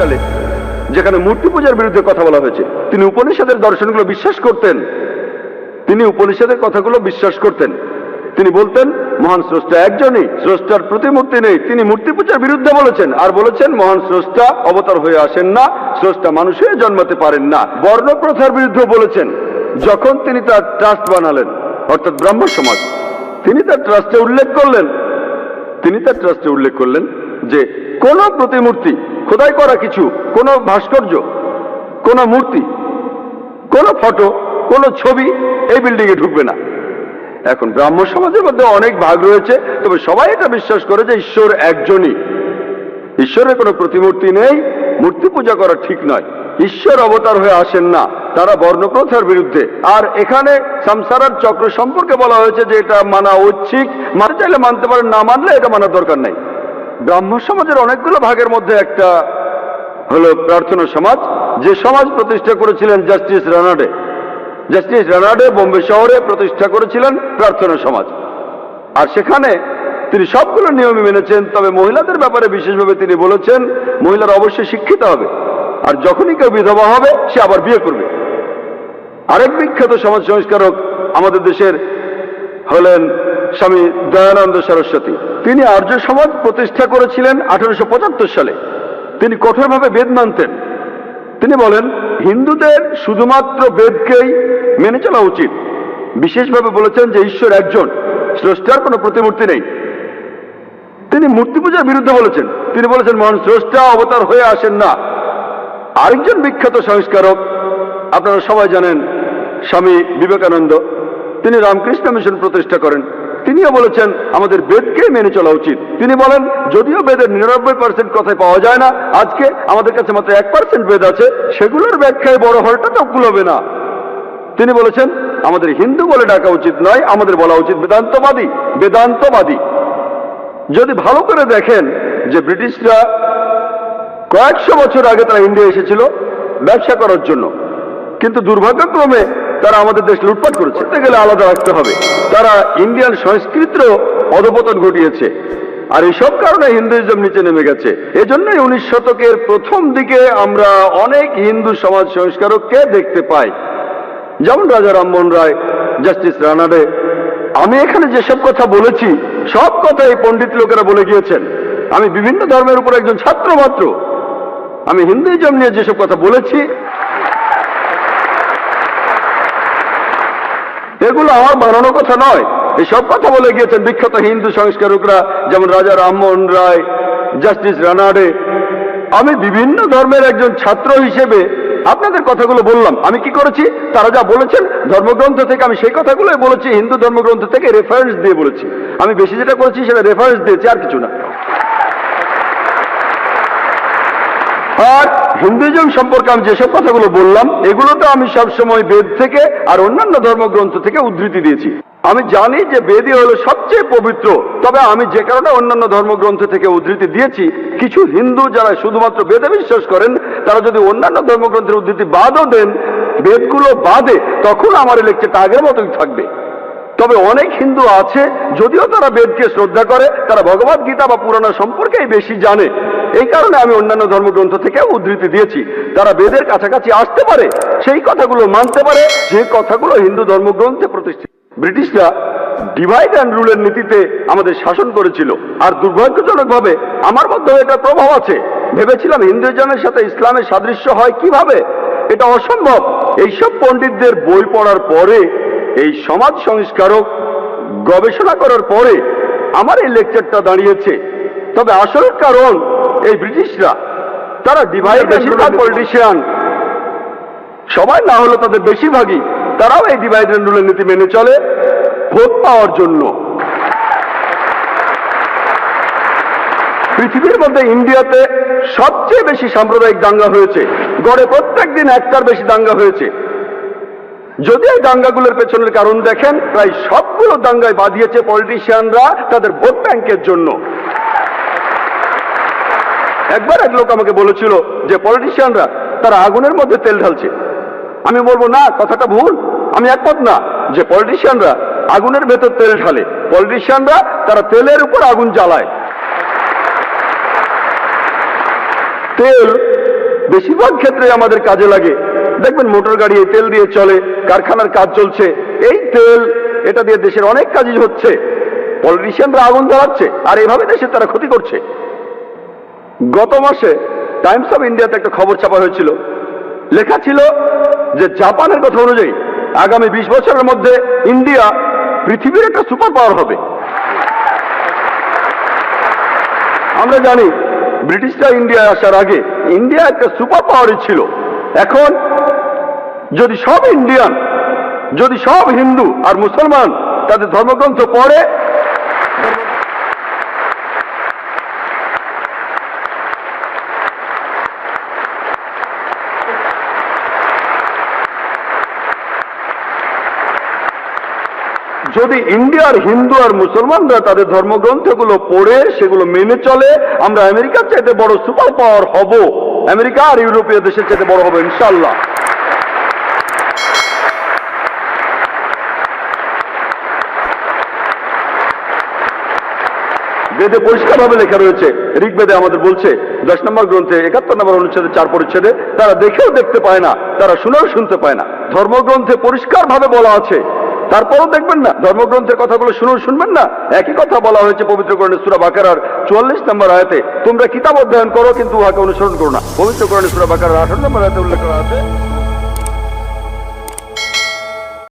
সালে যেখানে মূর্তি পূজার বিরুদ্ধে কথা বলা হয়েছে। তিনি উপনিষদের দর্শনগুলো বিশ্বাস করতেন। তিনি উপনিষদের কথাগুলো বিশ্বাস করতেন। তিনি বলতেন, মহান স্রষ্টা একজনই, স্রষ্টার প্রতিমূর্তি নেই। তিনি মূর্তি পূজার বিরুদ্ধে বলেছেন। আর বলেছেন, মহান স্রষ্টা অবতার হয়ে আসেন না, স্রষ্টা মানুষ জন্মাতে পারেন না। বর্ণ প্রথার বিরুদ্ধে বলেছেন, যখন তিনি তার ট্রাস্ট বানালেন, অর্থাৎ ব্রাহ্ম সমাজ তিনি তার ট্রাস্টে উল্লেখ করলেন। তিনি তার ট্রাস্টে উল্লেখ করলেন। যে কোন প্রতিমূর্তি, খোদাই করা কিছু, কোন ভাস্কর্য, কোন মূর্তি, কোন ফটো, কোন ছবি এই বিল্ডিং এ ঢুকবে না। এখন ব্রাহ্ম সমাজের মধ্যে অনেক ভাগ রয়েছে, তবে সবাই এটা বিশ্বাস করে যে ঈশ্বর একজনই। ঈশ্বরের কোনো প্রতিমূর্তি নেই, মূর্তি পূজা করা ঠিক নয়। ঈশ্বর অবতার হয়ে আসেন না, তারা বর্ণপ্রথার বিরুদ্ধে। আর এখানে সংসারার চক্র সম্পর্কে বলা হয়েছে যে এটা মানা ঐচ্ছিক মানতে চাইলে মানতে পারেন, না মানলে এটা মানার দরকার নাই। ব্রাহ্ম সমাজের অনেকগুলো ভাগের মধ্যে একটা হলো প্রার্থনা সমাজ, যে সমাজ প্রতিষ্ঠা করেছিলেন জাস্টিস রানাডে। জাস্টিস রানাডে বোম্বে শহরে প্রতিষ্ঠা করেছিলেন প্রার্থনা সমাজ। আর সেখানে তিনি সবগুলো নিয়মই মেনেছেন, তবে মহিলাদের ব্যাপারে বিশেষভাবে তিনি বলেছেন, মহিলারা অবশ্যই শিক্ষিত হবে, আর যখনই কেউ বিধবা হবে, সে আবার বিয়ে করবে। আরেক বিখ্যাত সমাজ সংস্কারক আমাদের দেশের হলেন স্বামী দয়ানন্দ সরস্বতী। তিনি আর্য সমাজ প্রতিষ্ঠা করেছিলেন আঠারোশো পঁচাত্তর সালে। তিনি কঠোরভাবে বেদ মানতেন। তিনি বলেন, হিন্দুদের শুধুমাত্র বেদকেই মেনে চলা উচিত। বিশেষভাবে বলেছেন যে ঈশ্বর একজন, স্রষ্টার কোনো প্রতিমূর্তি নেই। তিনি মূর্তি পূজার বিরুদ্ধে বলেছেন। তিনি বলেছেন, মহান স্রষ্টা অবতার হয়ে আসেন না। আরেকজন বিখ্যাত সংস্কারক, আপনারা সবাই জানেন, স্বামী বিবেকানন্দ। তিনি রামকৃষ্ণ মিশন প্রতিষ্ঠা করেন। তিনিও বলেছেন, আমাদের বেদকে মেনে চলা উচিত। তিনি বলেন, যদিও বেদের নিরানব্বই পার্সেন্ট কথাই পাওয়া যায় না, আজকে আমাদের কাছে মাত্র এক পার্সেন্ট বেদ আছে, সেগুলোর ব্যাখ্যায় বড় হলটা তো কুলবে না। তিনি বলেছেন, আমাদের হিন্দু বলে ডাকা উচিত নয়, আমাদের বলা উচিত বেদান্তবাদী বেদান্তবাদী। যদি ভালো করে দেখেন যে ব্রিটিশরা কয়েকশো বছর আগে তারা ইন্ডিয়া এসেছিল ব্যবসা করার জন্য, কিন্তু দুর্ভাগ্যক্রমে তারা আমাদের দেশ লুটপাট করেছে। করতে গেলে আলাদা রাখতে হবে। তারা ইন্ডিয়ান সংস্কৃতিরও অধপতন ঘটিয়েছে। আর এইসব কারণে হিন্দুইজম নিচে নেমে গেছে। এজন্যই উনিশ শতকের প্রথম দিকে আমরা অনেক হিন্দু সমাজ সংস্কারককে দেখতে পাই। যেমন রাজা রামমোহন রায়, জাস্টিস রানাডে। আমি এখানে যেসব কথা বলেছি, সব কথা এই পণ্ডিত লোকেরা বলে গিয়েছেন। আমি বিভিন্ন ধর্মের উপর একজন ছাত্র মাত্র। আমি হিন্দুইজম নিয়ে যেসব কথা বলেছি এগুলো আমার বানানো কথা নয়। এসব কথা বলে গিয়েছেন বিখ্যাত হিন্দু সংস্কারকরা, যেমন রাজা রামমোহন রায়, জাস্টিস রানাডে। আমি বিভিন্ন ধর্মের একজন ছাত্র হিসেবে আপনাদের কথাগুলো বললাম। আমি কি করেছি? তারা যা বলেছেন ধর্মগ্রন্থ থেকে আমি সেই কথাগুলোই বলেছি, হিন্দু ধর্মগ্রন্থ থেকে রেফারেন্স দিয়ে বলেছি। আমি বেশি যেটা করেছি সেটা রেফারেন্স দিয়েছি, আর কিছু না। আর হিন্দুইজম সম্পর্কে আমি যেসব কথাগুলো বললাম এগুলো তো আমি সবসময় বেদ থেকে আর অন্যান্য ধর্মগ্রন্থ থেকে উদ্ধৃতি দিয়েছি। আমি জানি যে বেদই হলো সবচেয়ে পবিত্র, তবে আমি যে কারণে অন্যান্য ধর্মগ্রন্থ থেকে উদ্ধৃতি দিয়েছি, কিছু হিন্দু যারা শুধুমাত্র বেদে বিশ্বাস করেন, তারা যদি অন্যান্য ধর্মগ্রন্থের উদ্ধৃতি বাদও দেন, বেদগুলো বাদে, তখন আমার লেকচারটা আগের মতোই থাকবে। তবে অনেক হিন্দু আছে, যদিও তারা বেদকে শ্রদ্ধা করে, তারা ভগবত গীতা বা পুরাণ সম্পর্কেই বেশি জানে। এই কারণে আমি অন্যান্য ধর্মগ্রন্থ থেকে উদ্ধৃতি দিয়েছি। তারা বেদের কাছাকাছি আসতে পারে, সেই কথাগুলো মানতে পারে। যে কথাগুলো হিন্দু ধর্মগ্রন্থে প্রতিষ্ঠিত। ব্রিটিশরা ডিভাইড অ্যান্ড রুলের নীতিতে আমাদের শাসন করেছিল। আর দুর্ভাগ্যজনকভাবে আমার মধ্যে এটার প্রভাব আছে। ভেবেছিলাম হিন্দুজনের সাথে ইসলামের সাদৃশ্য হয় কীভাবে? এটা অসম্ভব। এইসব পণ্ডিতদের বই পড়ার পরে, এই সমাজ সংস্কারক গবেষণা করার পরে আমার এই লেকচারটা দাঁড়িয়েছে। তবে আসল কারণ এই ব্রিটিশরা তারা ডিভাইড বেশিরভাগ পলিটিশিয়ান সবাই না হলে তাদের বেশিরভাগই তারাও এই ডিভাইড অ্যান্ড রুলের নীতি মেনে চলে ভোট পাওয়ার জন্য। পৃথিবীর মধ্যে ইন্ডিয়াতে সবচেয়ে বেশি সাম্প্রদায়িক দাঙ্গা হয়েছে। গড়ে প্রত্যেক দিন একটার বেশি দাঙ্গা হয়েছে। যদি এই দাঙ্গাগুলোর পেছনের কারণ দেখেন প্রায় সবগুলো দাঙ্গায় বাঁধিয়েছে পলিটিশিয়ানরা তাদের ভোট ব্যাংকের জন্য। একবার এক লোক আমাকে বলেছিল যে পলিটিশিয়ানরা তারা আগুনের মধ্যে তেল ঢালছে। আমি বলব, না, কথাটা ভুল। আমি একমত না যে পলিটিশিয়ানরা আগুনের ভেতর তেল ঢালে। পলিটিশিয়ানরা তারা তেলের উপর আগুন জ্বালায়। তেল বেশিরভাগ ক্ষেত্রে আমাদের কাজে লাগে। দেখবেন, মোটর গাড়ি তেল দিয়ে চলে, কারখানার কাজ চলছে। এই তেল, এটা দিয়ে দেশের অনেক কাজই হচ্ছে। পলিটিশিয়ানরা আগুন জ্বালাচ্ছে, আর এভাবে দেশের তারা ক্ষতি করছে। গত মাসে টাইমস অফ ইন্ডিয়াতে একটা খবর ছাপা হয়েছিল। লেখা ছিল যে জাপানের কথা অনুযায়ী আগামী বিশ বছরের মধ্যে ইন্ডিয়া পৃথিবীর একটা সুপার পাওয়ার হবে। আমরা জানি ব্রিটিশরা ইন্ডিয়ায় আসার আগে ইন্ডিয়া একটা সুপার পাওয়ারই ছিল। এখন যদি সব ইন্ডিয়ান, যদি সব হিন্দু আর মুসলমান তাদের ধর্মগ্রন্থ পড়ে যদি ইন্ডিয়ার হিন্দু আর মুসলমানরা তাদের ধর্মগ্রন্থগুলো পড়ে, সেগুলো মেনে চলে, আমরা আমেরিকার চাইতে বড় সুপার পাওয়ার হব। আমেরিকা আর ইউরোপীয় দেশের চাইতে বড় হবে ইনশাল্লাহ বেদে পরিষ্কারভাবে লেখা রয়েছে, ঋগ্বেদে আমাদের বলছে, দশ নম্বর গ্রন্থে একাত্তর নম্বর অনুচ্ছেদে চার পরিচ্ছেদে, তারা দেখেও দেখতে পায় না, তারা শুনেও শুনতে পায় না। ধর্মগ্রন্থে পরিষ্কারভাবে বলা আছে তারপরও দেখবেন না, ধর্মগ্রন্থের কথাগুলো শুনুন, শুনবেন না। একই কথা বলা হয়েছে পবিত্র করণের সুরা বাকারার চুয়াল্লিশ নম্বর আয়াতে। তোমরা কিতাব অধ্যয়ন করো, কিন্তু উহাকে অনুসরণ করো না। পবিত্র কোরআনে সুরা বাকারার আঠারো নম্বর আয়াতে উল্লেখ করা আছে